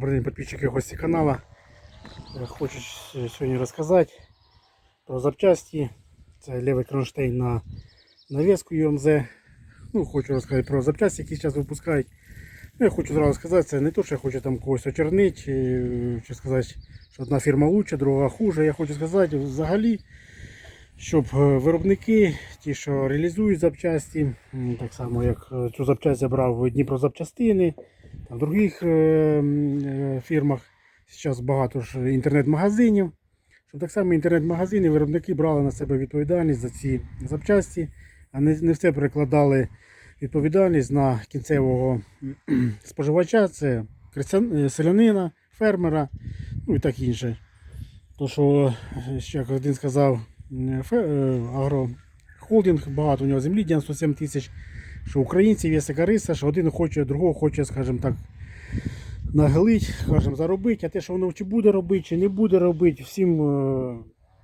Добрий день, підписчики гості каналу. Е, Хочу с- сьогодні розказати про запчасті. Це лівий кронштейн на навіску ЮМЗ. Ну, хочу розказати про запчасті, які зараз випускають. Ну, я хочу зразу сказати, це не то, що я хочу там когось очернити, чи, чи сказати, що одна фірма лучше, друга хуже. Я хочу сказати взагалі, щоб е, виробники, ті, що реалізують запчасті, так само як цю запчасть в Дніпро запчастини, в других е, е, фірмах. Зараз багато ж інтернет-магазинів. Щоб так само інтернет-магазини, виробники брали на себе відповідальність за ці запчасті, а не, не все перекладали відповідальність на кінцевого споживача, це е, селянина, фермера, ну і так інше. То, що, як один сказав, агрохолдинг, багато у нього землі, 97 тисяч, що українців є сикариса, що один хоче, другого хоче, скажімо так, нагилить, скажімо, заробити, а те, що воно чи буде робити, чи не буде робити, всім е,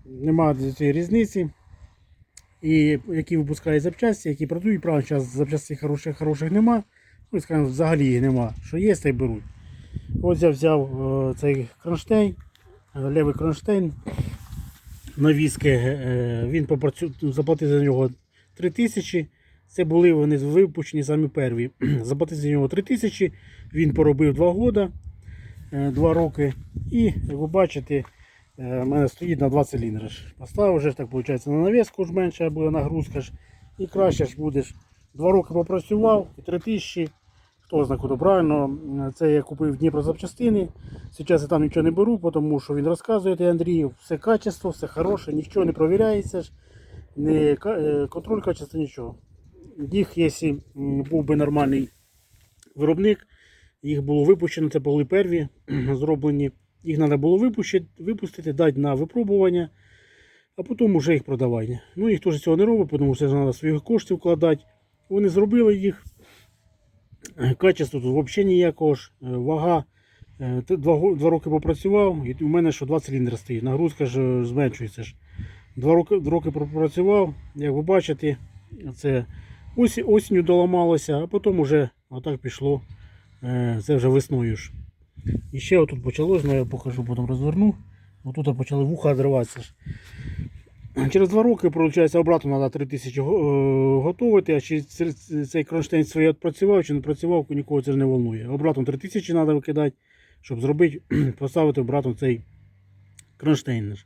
немає цієї різниці. І які випускають запчасті, які продають, правда, зараз запчастей хороших, хороших нема. Ну, скажімо, взагалі їх нема. Що є, то й беруть. Ось я взяв е, цей кронштейн, е, левий кронштейн. Навіски, е, він попрацю... заплатив за нього 3 тисячі. Це були вони випущені самі перві. Заплатив за нього 3 тисячі. Він поробив 2 роки, 2 роки. І, як ви бачите, е, в мене стоїть на 2 циліндри. Поставив вже так виходить на навіску ж менше буде нагрузка ж. І краще ж будеш. 2 роки попрацював і 3 тисячі. Хто знає, куди правильно. Це я купив Дніпро запчастини. Зараз я там нічого не беру, тому що він розказує той Андрій, все качество, все хороше, нічого не провіряється. Не е, контроль качества, нічого. Їх, якщо був би нормальний виробник, їх було випущено, це були перві зроблені. Їх треба було випустити, випустити, дати на випробування, а потім вже їх продавання. Ну, ніхто ж цього не робить, тому що треба своїх коштів вкладати. Вони зробили їх. Е, Качество тут взагалі ніякого ж. Е, Вага. Е, Два, два роки попрацював, і у мене що два циліндри стоїть. Нагрузка ж зменшується. ж. Два роки, два роки пропрацював, як ви бачите, це ось, осінню доламалося, а потім вже отак пішло. Е, Це вже весною ж. І ще отут почалось, ну я покажу, потім розверну. Отут почали вуха відриватися. Через два роки, виходить, обратно треба 3 тисячі е, готувати, а чи цей кронштейн своє відпрацював, чи не працював, нікого це не волнує. Обратно 3 тисячі треба викидати, щоб зробити, поставити обратно цей кронштейн.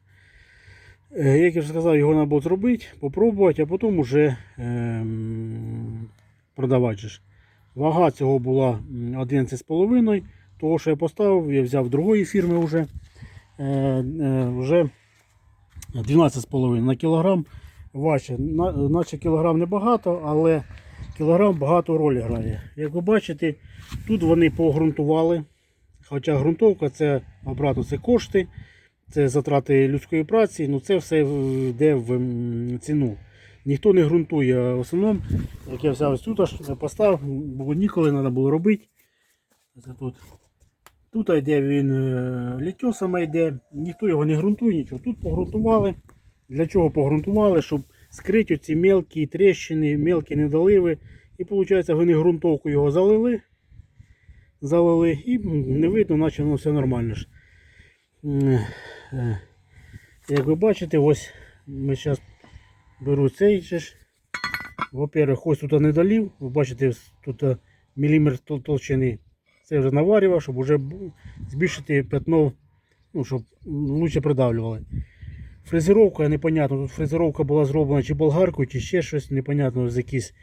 Е, Як я вже сказав, його треба було зробити, попробувати, а потім вже ем, продавати. Вага цього була м, 11,5. Того, що я поставив, я взяв другої фірми вже. Е, е, вже 12,5 на кілограм важче. На- Наче кілограм небагато, але кілограм багато роль грає. Як ви бачите, тут вони погрунтували. Хоча ґрунтовка це обратно це кошти, це затрати людської праці, ну це все йде в ціну. Ніхто не ґрунтує. В основному, як я взяв ось тут, аж поставив, бо ніколи треба було робити. Тут. Тут йде він е, літьосами йде, ніхто його не ґрунтує, нічого. Тут погрунтували. Для чого погрунтували? Щоб скрити ці мелкі тріщини, мелкі недоливи. І виходить, вони ґрунтовку його залили. Залили і не видно, наче воно все нормально. М, е, Як ви бачите, ось ми зараз беру цей ж. Во-первых, ось тут недолів. Ви бачите, тут е, міліметр толщини. Це вже наварював, щоб вже збільшити пятно, ну, щоб лучше придавлювали. Фрезеровка непонятно. Тут фрезеровка була зроблена чи болгаркою, чи ще щось непонятно, з якісь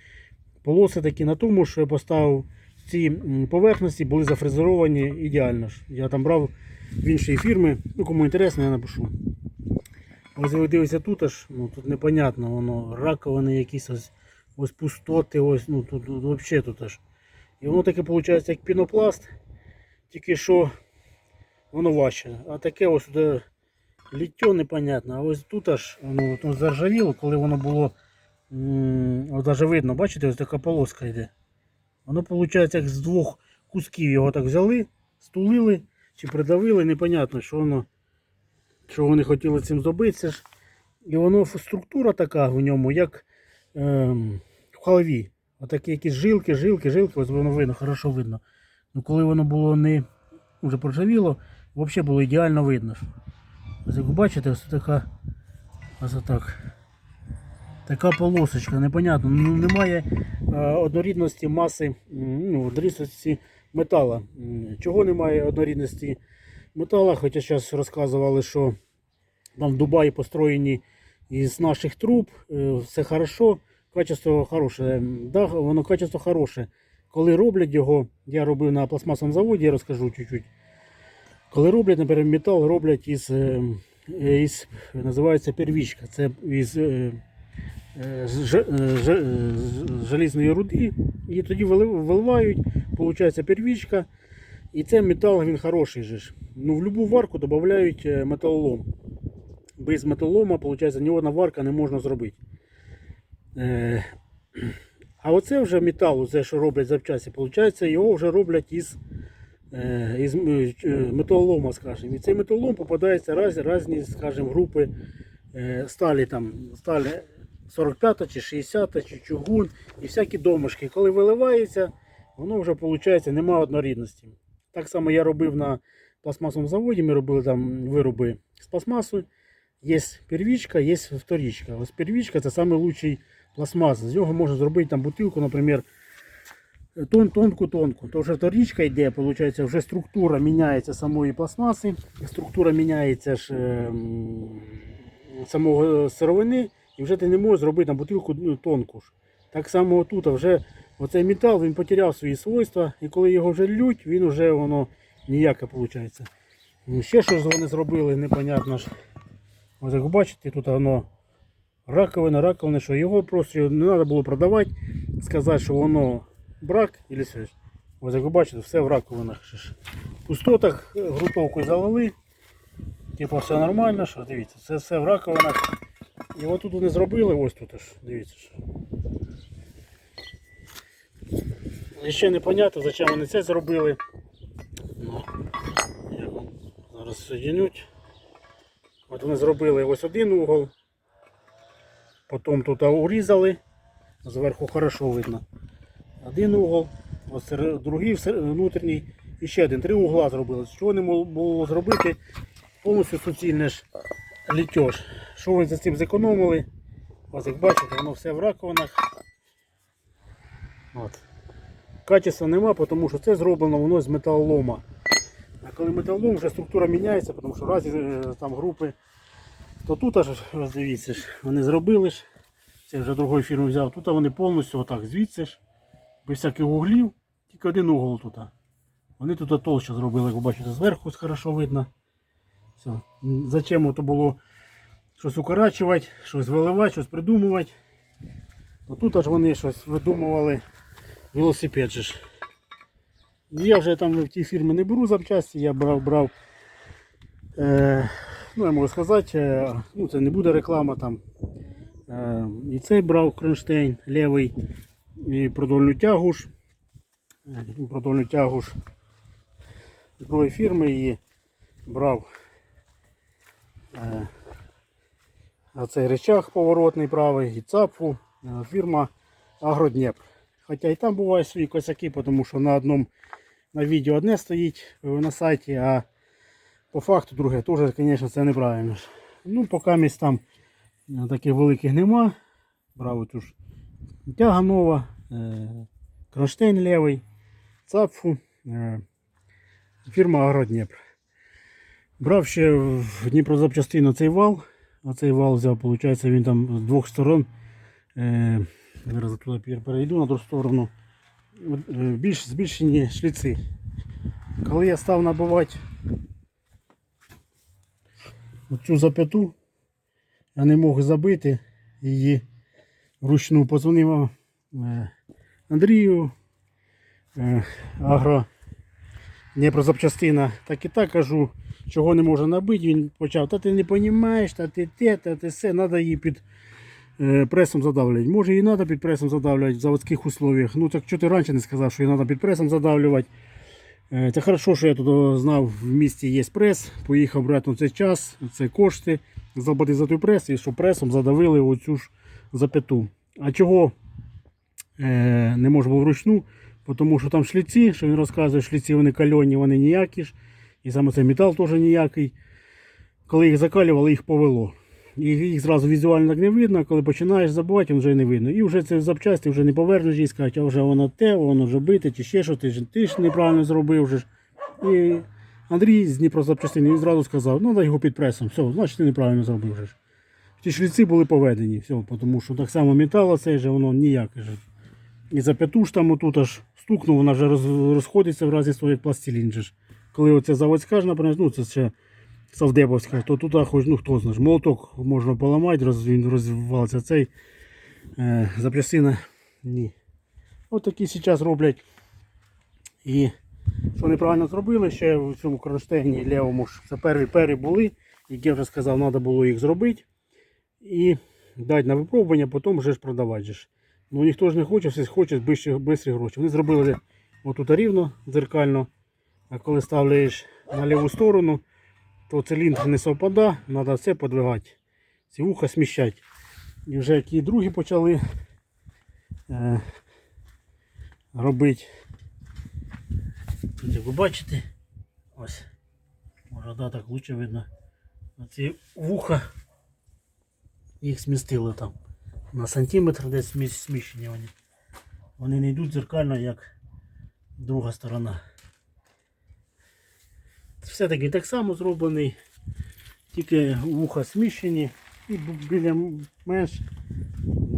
полоси такі на тому, що я поставив ці поверхності були зафрезеровані ідеально. Я там брав в іншої фірми. Ну, кому інтересно, я напишу. Ось ви дивитеся тут аж, ну тут непонятно, воно раковини якісь ось, ось пустоти, ось, ну тут, тут взагалі тут аж. І воно таке виходить як пінопласт, тільки що воно важче. А таке ось де ліття непонятно. А ось тут аж воно, от заржавіло, коли воно було. От навіть видно, бачите, ось така полоска йде. Воно виходить як з двох кусків його так взяли, стулили чи придавили, непонятно, що воно. Що вони хотіли цим зробити. І воно структура така в ньому, як ем, в халві. Отакі якісь жилки, жилки, жилки, ось воно видно, хорошо видно. Ну коли воно було не вже поржавіло, взагалі було ідеально видно. Ось як ви бачите, ось така ось так. Така полосочка, непонятно. Ну, немає е, однорідності маси, ну, однорідності метала. Чого немає однорідності метала? Хоча зараз розказували, що там в Дубаї построєні із наших труб, е, все хорошо, качество хороше. Да, воно качество хороше. Коли роблять його, я робив на пластмасовому заводі, я розкажу чуть-чуть. Коли роблять, наприклад, метал роблять із, е, із називається первічка. Це із е, з ж- е, ж- е, руди. І тоді виливають, виходить первічка. І це метал він хороший. Же. Ну, в будь-яку варку додають е, металолом. Без металолома, виходить, ні одна варка не можна зробити. Е, а оце вже метал, це що роблять запчасті, виходить, його вже роблять із, е, із е, металолома, скажімо. І цей металолом попадається раз, різні, скажімо, групи е, сталі, там, сталі 45 чи 60 чи чугун і всякі домишки. Коли виливається, воно вже виходить, немає однорідності. Так само я робив на пластмасовому заводі, ми робили там вироби з пластмасу. Є первічка, є вторічка. Ось первічка це найкращий пластмас. З нього можна зробити там бутилку, наприклад, тон, тонку-тонку. То вже вторічка йде, виходить, вже структура міняється самої пластмаси, структура міняється ж ем, самого сировини, і вже ти не можеш зробити там бутилку ну, тонку. ж. Так само тут вже оцей метал він потеряв свої свойства, і коли його вже лють, він вже воно ніяке виходить. Ще щось вони зробили, непонятно ж. Ось як бачите, тут воно раковина, раковина, що його просто не треба було продавати, сказати, що воно брак і щось. Ось як бачите, все в раковинах. В пустотах е, залили. Типу все нормально, що дивіться, це все в раковинах. І от тут вони зробили, ось тут аж, дивіться. Що. І ще непонятно, зачем вони це зробили. Ну, як вам зараз соединють. От вони зробили ось один угол, потім тут урізали, зверху хорошо видно. Один угол, ось другий внутрішній і ще один. Три угла зробили. Чого не було зробити повністю суцільне ж літьож. Що ви за цим зекономили? Ось як бачите, воно все в раковинах. От. Качества нема, тому що це зроблено воно з металолома. А коли металолом, вже структура міняється, тому що разі е, там групи, то тут аж дивіться вони зробили ж. Це вже другої фірми взяв. Тут вони повністю отак звідси ж, без всяких углів, тільки один угол тут. Вони тут толще зробили, як ви бачите, зверху хорошо видно. Все. Зачем то було щось укорачувати, щось виливати, щось придумувати. Тут аж вони щось видумували велосипед же ж. Я вже там в тій фірмі не беру запчасті, я брав, брав. Е, ну, я можу сказати, е, ну це не буде реклама там. Е, і цей брав кронштейн лівий, і продольну тягу ж. Е, Продольну тягу ж другої фірми і брав оцей речах поворотний правий і цапфу. Е, фірма Агродніпр. Хоча і там бувають свої косяки, тому що на одному на відео одне стоїть е, на сайті, а по факту друге теж, звісно, це неправильно. Ну, поки місць там е, таких великих нема. Брав оцю ж тяга нова, е, кронштейн левий, цапфу, е, фірма Агродніпр. Брав ще в Дніпрозапчастину цей вал. Оцей вал взяв, виходить, він там з двох сторон. Е, зараз туди перейду на ту сторону. Е, Більш збільшені шліци. Коли я став набивати цю зап'яту, я не мог забити її вручну. Позвонив е, Андрію Агро Дніпрозапчастина. Так і так кажу, чого не можу набити. Він почав, та ти не розумієш, та ти те, та ти все, треба її під е, пресом задавлювати. Може і треба під пресом задавлювати в заводських условиях. Ну так що ти раніше не сказав, що її треба під пресом задавлювати. Це хорошо, що я тут знав, в місті є прес, поїхав брати цей час, це кошти, заплатив за той прес і що пресом задавили оцю ж зап'яту. А чого е, не можна було вручну? Тому що там шліці, що він розказує, шліці вони кальонні, вони ніякі ж. І саме цей метал теж ніякий. Коли їх закалювали, їх повело. І їх зразу візуально так не видно, коли починаєш забувати, вже не видно. І вже це запчасті вже не повернеш і сказати, а вже воно те, воно вже бите, чи ще що, ти ж, ти ж неправильно зробив. Вже. І Андрій з Дніпрозапчастини він зразу сказав, ну дай його під пресом, все, значить ти неправильно зробив. Вже. Ті шліці були поведені, все, тому що так само метал цей же, воно ніяке. Же. І за п'яту ж там отут аж стукнув, вона вже розходиться в разі своїх пластилін. Коли оце заводська ж, наприклад, ну це ще Савдеповська, то тут хоч, ну хто знає, молоток можна поламати, роз, він розвивався цей е, запчастина. Ні. От такі зараз роблять. І що неправильно зробили, ще в цьому кронштейні лівому ж це перві пери були, які я вже сказав, треба було їх зробити і дати на випробування, потім вже ж продавати. Ну ніхто ж не хоче, всі хочуть швидкі гроші. Вони зробили отут рівно, дзеркально, а коли ставляєш на ліву сторону, то циліндр не совпада, треба все подвигати. Ці вуха сміщати. І вже які другі почали е, робити. Як ви бачите, ось, може да, так лучше видно. Ці вуха їх змістили там на сантиметр десь сміщ- сміщені вони. Вони не йдуть зеркально, як друга сторона. Все-таки так само зроблений, тільки вуха сміщені і біля менш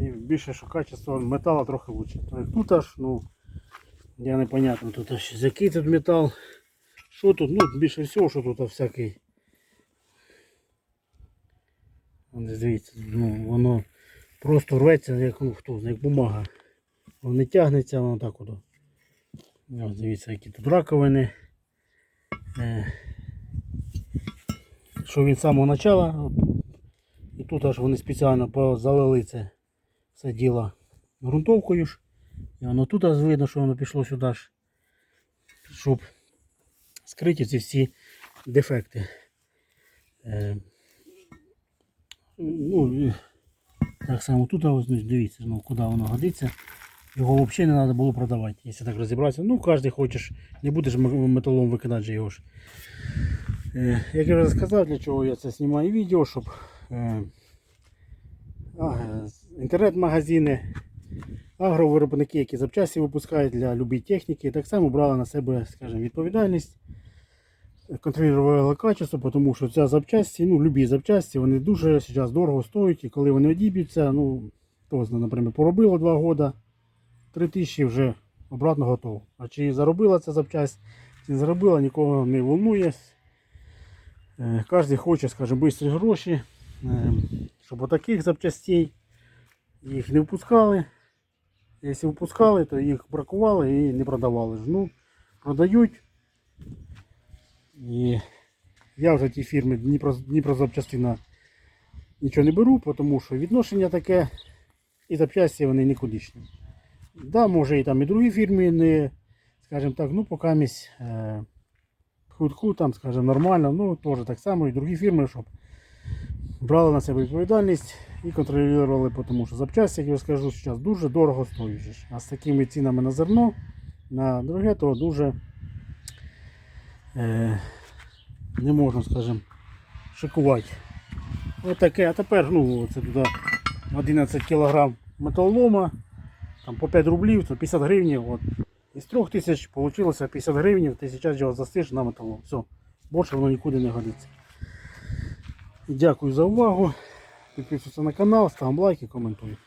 і більше що качество металу трохи лучше. Тут аж, ну, я непонятно, тут аж який тут метал. Що тут? Ну, більше всього, що тут всякий. Дивіться, ну, воно просто рветься, як, ну, хто, як бумага. Воно не тягнеться, воно так от. Дивіться, які тут раковини. Е, що він з самого початку. І тут аж вони спеціально залили це все діло ґрунтовкою ж. І воно тут аж видно, що воно пішло сюди ж. Щоб скриті ці всі дефекти. Е, ну, так само тут ось, дивіться, ну, куди воно годиться. Його взагалі не треба було продавати, якщо так розібратися. Ну, кожен хочеш, не будеш металом викидати же його ж. Е, як я вже сказав, для чого я це знімаю відео, щоб е, інтернет-магазини, агровиробники, які запчасті випускають для любої техніки, так само брали на себе скажімо, відповідальність, контролювали качество, тому що ця запчасті, ну, любі запчасті, вони дуже зараз дорого стоять, і коли вони одіб'ються, ну, то, наприклад, поробило 2 роки, 3 тисячі вже обратно готово. А чи заробила ця запчасть, чи не заробила, нікого не волнує. Е, Кожен хоче, скажімо, швидкі гроші, е, щоб отаких запчастей їх не впускали. Якщо впускали, то їх бракували і не продавали. Ну, продають. І я вже ті фірми Дніпро, Дніпрозапчастина нічого не беру, тому що відношення таке і запчасті вони нікудишні. Да, може і там і другі фірми не, скажімо так, ну поки місь е, хутку, там, скажімо, нормально, ну теж так само і другі фірми, щоб брали на себе відповідальність і контролювали, тому що запчасті, як я скажу, зараз дуже дорого ж. А з такими цінами на зерно, на друге, то дуже е, не можна, скажімо, шикувати. Отаке, а тепер, ну, це туди 11 кг металолома, там по 5 рублів, то 50 гривень. От. Із 3 тисяч вийшло 50 гривень, ти зараз його застиж на металолом. Все, більше воно нікуди не годиться. Дякую за увагу. Підписуйся на канал, став лайк і коментуй.